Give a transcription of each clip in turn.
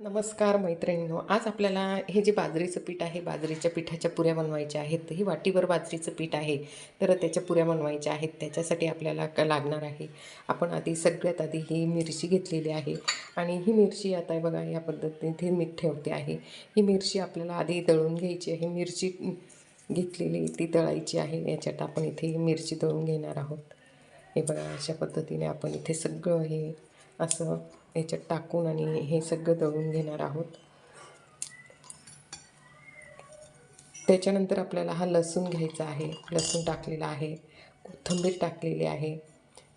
नमस्कार मैत्रिणींनो आज आपल्याला हे जे बाजरीचं पीठ आहे बाजरीच्या पिठाच्या पुऱ्या बनवायच्या आहेत ही वाटीवर बाजरीचं पीठ आहे तर त्याच्या पुऱ्या बनवायच्या आहेत त्याच्यासाठी आपल्याला क लागणार आहे. आपण आधी सगळ्यात आधी ही मिरची घेतलेली आहे आणि ही मिरची आता बघा या पद्धतीने इथे मीठ ठेवते आहे. ही मिरची आपल्याला आधी दळून घ्यायची आहे मिरची घेतलेली ती दळायची आहे याच्यात आपण इथे ही मिरची दळून घेणार आहोत. हे बघा अशा पद्धतीने आपण इथे सगळं हे असं याच्यात टाकून आणि हे सगळं दळून घेणार आहोत. त्याच्यानंतर आपल्याला हा लसूण घ्यायचा आहे. लसूण टाकलेला आहे. कोथिंबीर टाकलेली आहे.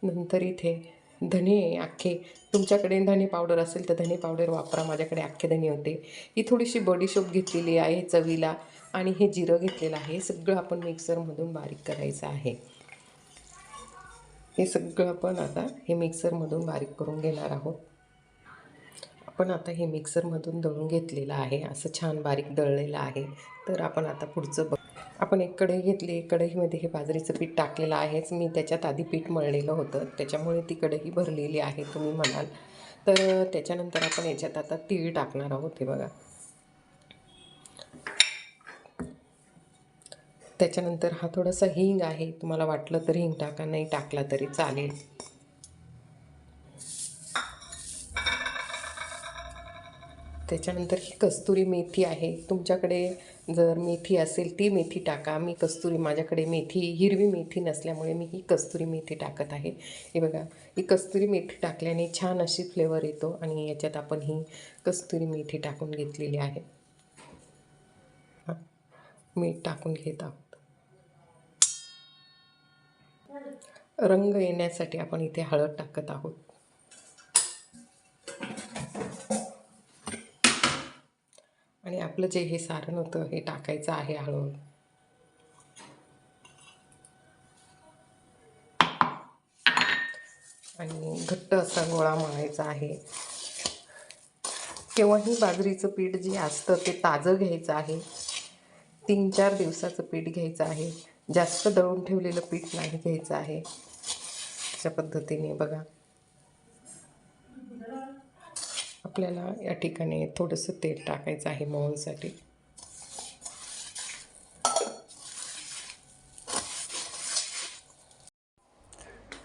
नंतर इथे धने अख्खे तुमच्याकडे धने पावडर असेल तर धने पावडर वापरा. माझ्याकडे अख्खे धने होते. ही थोडीशी बडीशोप घेतलेली आहे चवीला आणि हे जिरं घेतलेलं आहे. सगळं आपण मिक्सरमधून बारीक करायचं आहे. हे सगळं आपण आता हे मिक्सरमधून बारीक करून घेणार आहोत. आपण आता हे मिक्सरमधून दळून घेतलेलं आहे असं छान बारीक दळलेलं आहे. तर आपण आता पुढचं बघ. आपण एक कढई घेतली कढईमध्ये हे बाजरीचं पीठ टाकलेलं आहेच. मी त्याच्यात आधी पीठ मळलेलं होतं. त्याच्यामुळे ती कढई भरलेली आहे तुम्ही म्हणाल. तर त्याच्यानंतर आपण याच्यात आता तीळ टाकणार आहोत हे बघा. त्याच्यानंतर हा थोडासा हिंग आहे. तुम्हाला वाटलं तर हिंग टाका नाही टाकला तरी चालेल. त्याच्यानंतर ही कस्तुरी मेथी आहे. तुमच्याकडे जर मेथी असेल ती मेथी टाका. मी कस्तुरी माझ्याकडे मेथी हिरवी मेथी नसल्यामुळे मी ही कस्तुरी मेथी टाकत आहे. हे बघा ही कस्तुरी मेथी टाकल्याने छान अशी फ्लेवर येतो आणि याच्यात आपण ही कस्तुरी मेथी टाकून घेतलेली आहे. हां मीठ टाकून घेत आहोत. रंग येण्यासाठी आपण इथे हळद टाकत आहोत. आणि आपलं जे हे सारण होतं हे टाकायचं आहे हळूहळू. आणि घट्ट असा गोळा मळायचा आहे. केव्हाही बाजरीचं पीठ जे असतं ते ताजं घ्यायचं आहे. तीन चार दिवसाचं पीठ घ्यायचं आहे. जास्त दळून ठेवलेलं पीठ नाही घ्यायचं आहे. अशा पद्धतीने बघा. आपल्याला या ठिकाणी थोडंसं तेल टाकायचं आहे मोहनसाठी.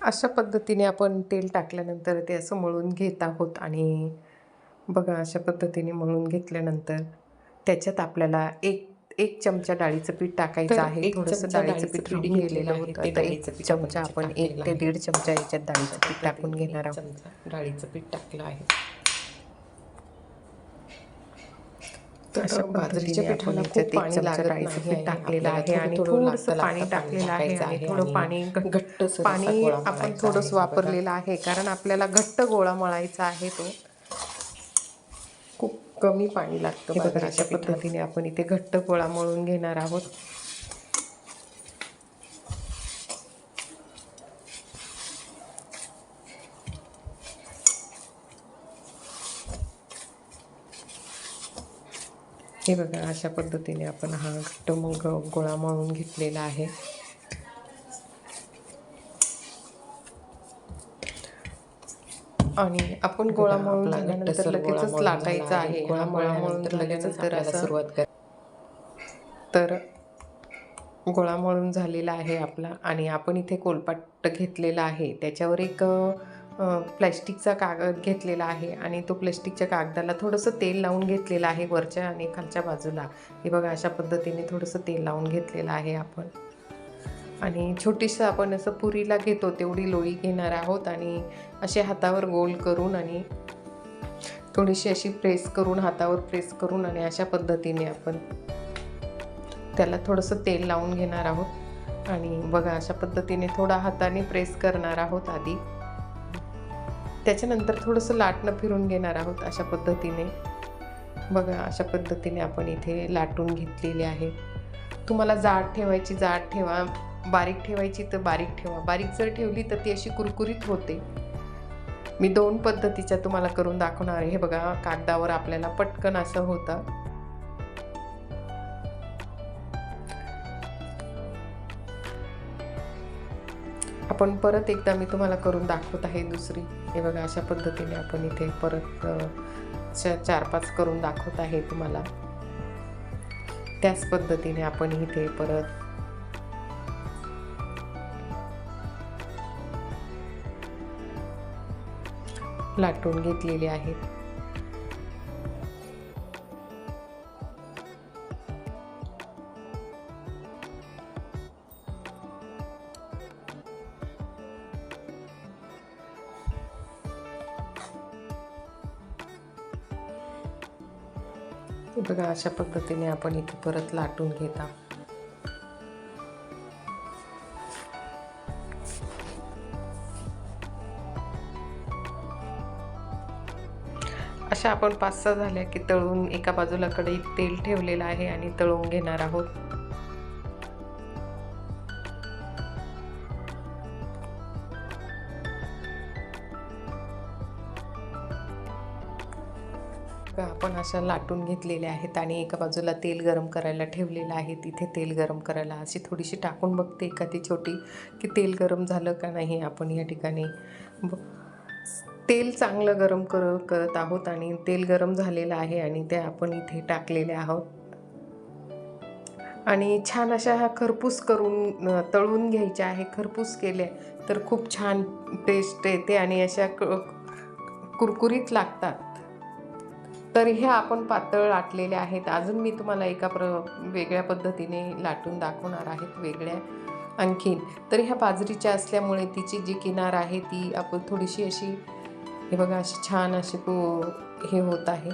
अशा पद्धतीने आपण तेल टाकल्यानंतर ते असं मळून घेत आहोत आणि बघा अशा पद्धतीने मळून घेतल्यानंतर त्याच्यात आपल्याला एक एक चमचा डाळीचं पीठ टाकायचं आहे. थोडंसं डाळीचं पीठ रेडी केलेलं होतं. एक चमचा आपण एक ते दीड चमचा याच्यात डाळीचं पीठ टाकून घेणार आहोत. डाळीचं पीठ टाकलं आहे. बाजरीच्या पिठाला खूप पाणी लागत पीठ टाकलेलं आहे. आणि थोडंसं पाणी टाकलेलं आहे आणि थोडं पाणी घट्ट पाणी आपण थोडंसं वापरलेलं आहे कारण आपल्याला घट्ट गोळा मळायचा आहे तो. खूप कमी पाणी लागतं बघा अशा पद्धतीने आपण इथे घट्ट गोळा मळून घेणार आहोत. हे बघा अशा पद्धतीने आपण हा घट्ट मग गोळा मळून घेतलेला आहे. आणि आपण गोळा मळून झाल्यानंतर लगेचच लाटायचा आहे. गोळा गोळा मळून लगेचच तर असं सुरुवात कर तर गोळा मळून झालेला आहे आपला. आणि आपण इथे कोलपाट घेतलेला आहे. त्याच्यावर एक प्लॅस्टिकचा कागद घेतलेला आहे आणि तो प्लॅस्टिकच्या कागदाला थोडंसं तेल लावून घेतलेलं आहे वरच्या आणि खालच्या बाजूला. हे बघा अशा पद्धतीने थोडंसं तेल लावून घेतलेलं आहे आपण. आणि छोटीसं आपण असं पुरीला घेतो तेवढी लोळी घेणार आहोत आणि असे हातावर गोल करून आणि थोडीशी अशी प्रेस करून हातावर प्रेस करून आणि अशा पद्धतीने आपण त्याला थोडंसं तेल लावून घेणार आहोत. आणि बघा अशा पद्धतीने थोडा हाताने प्रेस करणार आहोत आधी. त्याच्यानंतर थोडंसं लाटणं फिरून घेणार आहोत अशा पद्धतीने. बघा अशा पद्धतीने आपण इथे लाटून घेतलेले आहे. तुम्हाला जाड ठेवायची जाड ठेवा. बारीक ठेवायची तर बारीक ठेवा. बारीक जर ठेवली तर ती अशी कुरकुरीत होते. मी दोन पद्धतीच्या तुम्हाला करून दाखवणार आहे. हे बघा कागदावर आपल्याला पटकन असं होतं. आपण परत एकदा मी तुम्हाला करून दाखवत आहे दुसरी. हे बघा अशा पद्धतीने आपण इथे परत चार पाच करून दाखवत आहे तुम्हाला. त्याच पद्धतीने आपण इथे परत लाटून घेतलेले आहेत. बघा अशा पद्धतीने आपण इथे परत लाटून घेत अशा आपण पाच सहा झाल्या की तळून एका बाजूला कढईत तेल ठेवलेलं आहे आणि तळून घेणार आहोत. आपण अशा लाटून घेतलेल्या आहेत आणि एका बाजूला तेल गरम करायला ठेवलेलं आहे? तिथे तेल गरम करायला अशी थोडीशी टाकून बघते एखादी छोटी की तेल गरम झालं का नाही आपण या ठिकाणी. ब- तेल चांगलं गरम कर करत आहोत आणि तेल गरम झालेलं आहे आणि ते आपण इथे टाकलेले आहोत. आणि छान अशा ह्या खरपूस करून तळून घ्यायच्या आहे. खरपूस केल्या तर खूप छान टेस्ट येते आणि अशा क कुरकुरीत लागतात. तर ह्या आपण पातळ लाटलेले आहेत. अजून मी तुम्हाला एका प्र वेगळ्या पद्धतीने लाटून दाखवणार आहेत वेगळ्या आणखीन. तर ह्या बाजरीच्या असल्यामुळे तिची जी किनार आहे ती आपण थोडीशी अशी हे बघा अशी छान अशी पो हे होत आहे.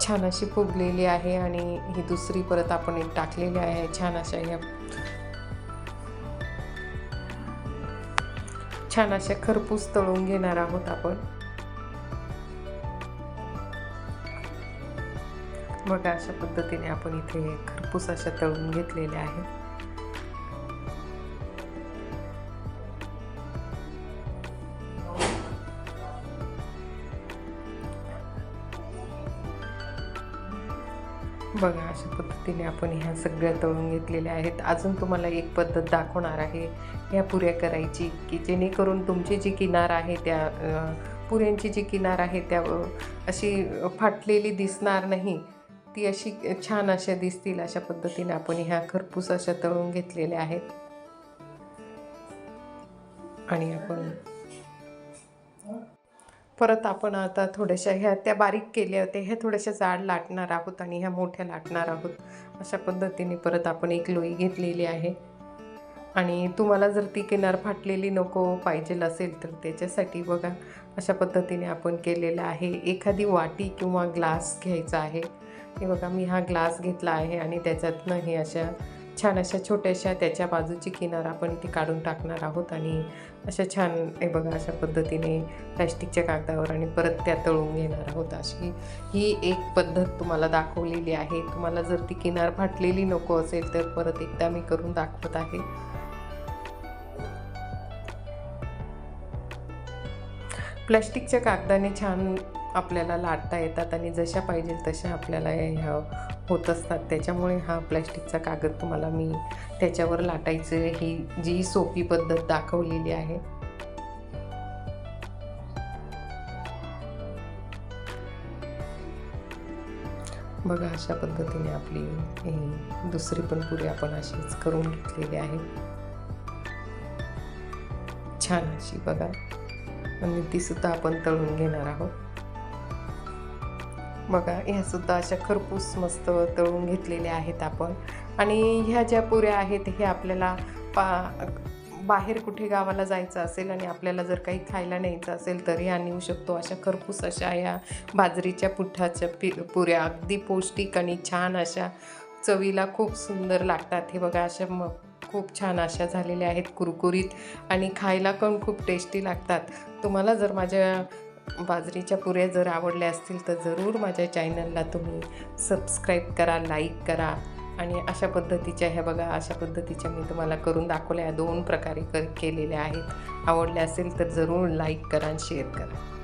छान अशी फुगलेली आहे आणि ही दुसरी परत आपण एक टाकलेली आहे. छान अशा ह्या छान असे खरपूस तळून घेणार आहोत आपण. बघा अशा पद्धतीने आपण इथे खरपूस अशा तळून घेतलेल्या आहेत. बघा अशा पद्धतीने आपण ह्या सगळ्या तळून घेतलेल्या आहेत. अजून तुम्हाला एक पद्धत दाखवणार आहे. ह्या पुऱ्या करायची की जेणेकरून तुमची जी किनार आहे त्या पुऱ्यांची जी किनार आहे त्या अशी फाटलेली दिसणार नाही. ती अशी छान अशा दिसतील अशा पद्धतीने आपण ह्या खरपूस अशा तळून घेतलेल्या आहेत. आणि आपण परत आपण आता थोड्याशा ह्या त्या बारीक केल्या होत्या ह्या थोड्याशा जाड लाटणार आहोत आणि ह्या मोठ्या लाटणार आहोत. अशा पद्धतीने परत आपण एक लोई घेतलेली आहे. आणि तुम्हाला जर ती किनार फाटलेली नको पाहिजेल असेल तर त्याच्यासाठी बघा अशा पद्धतीने आपण केलेलं आहे. एखादी वाटी किंवा ग्लास घ्यायचा आहे. हे बघा मी हा ग्लास घेतला आहे आणि त्याच्यातनं हे अशा छान अशा छोट्याशा त्याच्या बाजूची किनार आपण ती काढून टाकणार आहोत आणि अशा छान हे बघा अशा पद्धतीने प्लॅस्टिकच्या कागदावर आणि परत त्या तळून घेणार आहोत अशी. ही एक पद्धत तुम्हाला दाखवलेली आहे. तुम्हाला जर ती किनार फाटलेली नको असेल तर परत एकदा मी करून दाखवत आहे. प्लॅस्टिकच्या कागदाने छान आपल्याला लाटता येतात आणि जशा पाहिजे तशा आपल्याला ह्या होत असतात. त्याच्यामुळे हा प्लॅस्टिकचा कागद तुम्हाला मी त्याच्यावर लाटायचं. ही जी सोपी पद्धत दाखवलेली आहे. बघा अशा पद्धतीने आपली दुसरी पण पुरी आपण अशीच करून घेतलेली आहे. छान अशी बघा. आणि ती सुद्धा आपण तळून घेणार आहोत. बघा ह्यासुद्धा अशा खरपूस मस्त तळून घेतलेल्या आहेत आपण. आणि ह्या ज्या पुऱ्या आहेत हे आपल्याला पा बाहेर कुठे गावाला जायचं असेल आणि आपल्याला जर काही खायला न्यायचं असेल तरी नेऊ शकतो. अशा खरपूस अशा या बाजरीच्या पुठाच्या पि पुऱ्या. अगदी पौष्टिक आणि छान अशा चवीला खूप सुंदर लागतात. हे बघा अशा मग खूप छान अशा झालेल्या आहेत कुरकुरीत आणि खायला पण खूप टेस्टी लागतात. तुम्हाला जर माझ्या बाजरीच्या पुऱ्या जर आवडल्या असतील तर जरूर माझ्या चॅनलला तुम्ही सबस्क्राईब करा लाईक करा. आणि अशा पद्धतीच्या ह्या बघा अशा पद्धतीच्या मी तुम्हाला करून दाखवल्या दोन प्रकारे कर केलेल्या आहेत. आवडल्या असेल तर जरूर लाईक करा आणि शेअर करा.